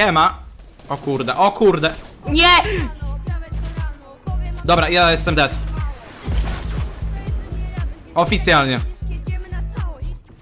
Siema. O kurde, o kurde. Nie! Dobra, ja jestem dead. Oficjalnie.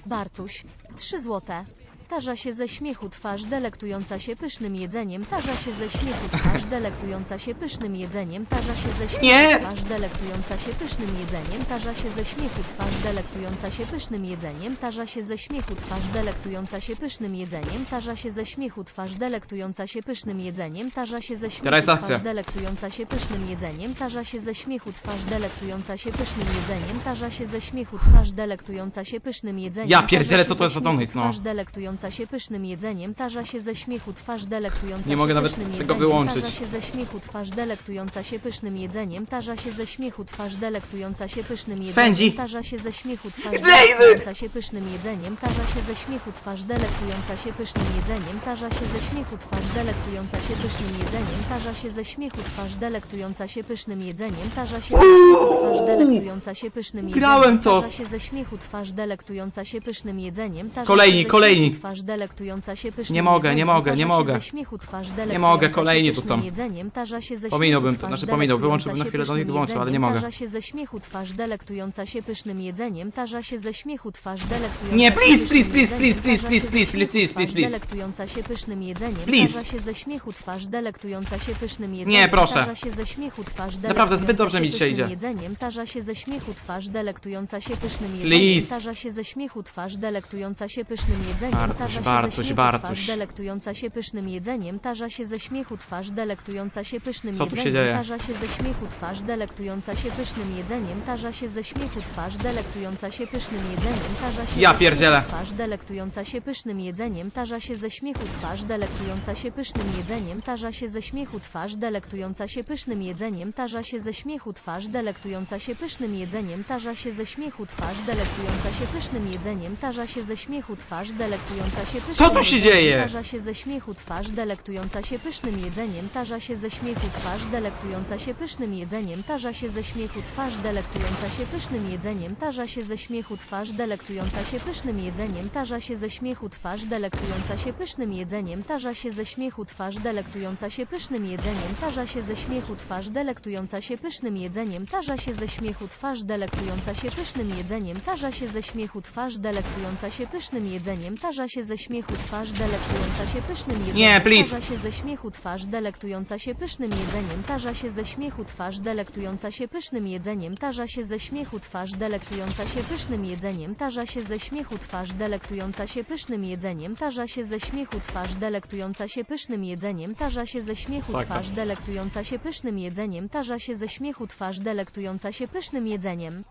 Bartuś, 3 złote. Tarza się ze śmiechu twarz delektująca się pysznym jedzeniem, tarza się ze śmiechu twarz delektująca się pysznym jedzeniem, tarza się ze śmiechu Nie! twarz delektująca się pysznym jedzeniem, tarza się ze śmiechu twarz delektująca się pysznym jedzeniem, tarza się ze śmiechu twarz delektująca się pysznym jedzeniem, tarza się ze śmiechu twarz delektująca się pysznym jedzeniem, tarza się ze śmiechu Teraz akcja. twarz delektująca się pysznym jedzeniem, tarza się ze śmiechu twarz delektująca się pysznym jedzeniem, tarza się ze śmiechu twarz delektująca się pysznym jedzeniem. Ja pierdzielę, co to jest za donate, no. Twarz delektująca się pysznym jedzeniem, tarza się ze śmiechu twarz delektująca Nie się mogę nawet pysznym tego jedzeniem, wyłączyć. Tarza się ze śmiechu twarz delektująca się pysznym jedzeniem, tarza się ze śmiechu twarz delektująca się pysznym jedzeniem, Swędzi. tarza się ze śmiechu twarz delektująca się pysznym jedzeniem, tarza się ze śmiechu twarz delektująca się pysznym jedzeniem, tarza się ze śmiechu twarz delektująca się pysznym jedzeniem, tarza się ze śmiechu twarz delektująca się pysznym jedzeniem, tarza się ze śmiechu twarz delektująca się pysznym jedzeniem, Grałem to. tarza się ze śmiechu twarz delektująca się pysznym jedzeniem, tarza Kolejni, się ze kolejni. śmiechu twarz delektująca się pysznym Nie mogę, nie jedzeniem, mogę, nie tarza się mogę. ze śmiechu twarz Nie mogę, delektująca się kolejni tu pysznym są. jedzeniem, tarza się ze Pominąłbym śmiechu to, twarz znaczy pominął, wyłączyłbym na delektująca chwilę do nich pysznym wyłączył, ale nie jedzeniem, mogę. Tarza się ze śmiechu twarz delektująca się pysznym jedzeniem, tarza się ze śmiechu twarz delektująca Nie, się please, pysznym please, please, jedzeniem, please, tarza please, się please, ze please, śmiechu please, twarz please. delektująca się pysznym jedzeniem, Please. tarza się ze śmiechu twarz delektująca się pysznym jedzeniem, proszę. tarza się ze śmiechu twarz Naprawdę, zbyt dobrze mi dzisiaj pysznym idzie. jedzeniem, tarza się ze śmiechu twarz delektująca się pysznym jedzeniem, Please. tarza się ze śmiechu twarz delektująca się pysznym jedzeniem, Bartuś, tarza się Bartuś, ze śmiechu Bartuś. twarz delektująca się pysznym jedzeniem, tarza się ze śmiechu twarz delektująca się pysznym Co tu się jedzeniem, dzieje? tarza się ze śmiechu twarz delektująca się pysznym jedzeniem, tarza się ze śmiechu twarz delektująca się pysznym jedzeniem, tarza się Ja ze pierdzielę. śmiechu twarz delektująca się pysznym jedzeniem, tarza się ze śmiechu twarz delektująca się pysznym jedzeniem, tarza się ze śmiechu twarz delektująca się pysznym jedzeniem, tarza się ze śmiechu twarz delektująca się pysznym jedzeniem, tarza się ze śmiechu twarz delektująca się pysznym jedzeniem, tarza się ze śmiechu twarz delektująca się pysznym Co tu się jedzeniem, dzieje? Tarza się ze śmiechu twarz delektująca się pysznym jedzeniem, tarza się ze śmiechu twarz delektująca się pysznym jedzeniem, tarza się ze śmiechu twarz delektująca się pysznym jedzeniem, tarza się ze śmiechu twarz delektująca się pysznym jedzeniem, tarza się ze śmiechu twarz delektująca się pysznym jedzeniem, tarza się ze śmiechu twarz delektująca się pysznym jedzeniem, tarza się ze śmiechu twarz delektująca się pysznym jedzeniem, tarza się ze śmiechu twarz delektująca się pysznym jedzeniem, tarza się ze śmiechu twarz delektująca się pysznym jedzeniem, tarza się ze śmiechu twarz delektująca się pysznym jedzeniem, Nie, please. tarza się ze śmiechu twarz delektująca się pysznym jedzeniem, tarza się ze śmiechu twarz delektująca się pysznym jedzeniem, tarza się ze śmiechu twarz delektująca się pysznym jedzeniem, tarza się ze śmiechu twarz delektująca się pysznym jedzeniem, tarza się ze śmiechu twarz delektująca się pysznym jedzeniem, tarza się ze śmiechu twarz delektująca się pysznym jedzeniem, tarza się ze śmiechu twarz delektująca się pysznym jedzeniem.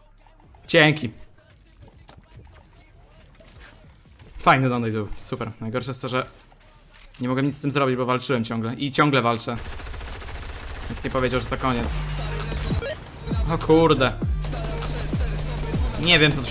Dzięki. Fajny donate był, super. Najgorsze jest to, że nie mogę nic z tym zrobić, bo walczyłem ciągle. I ciągle walczę. Nikt nie powiedział, że to koniec. O kurde. Nie wiem co tu się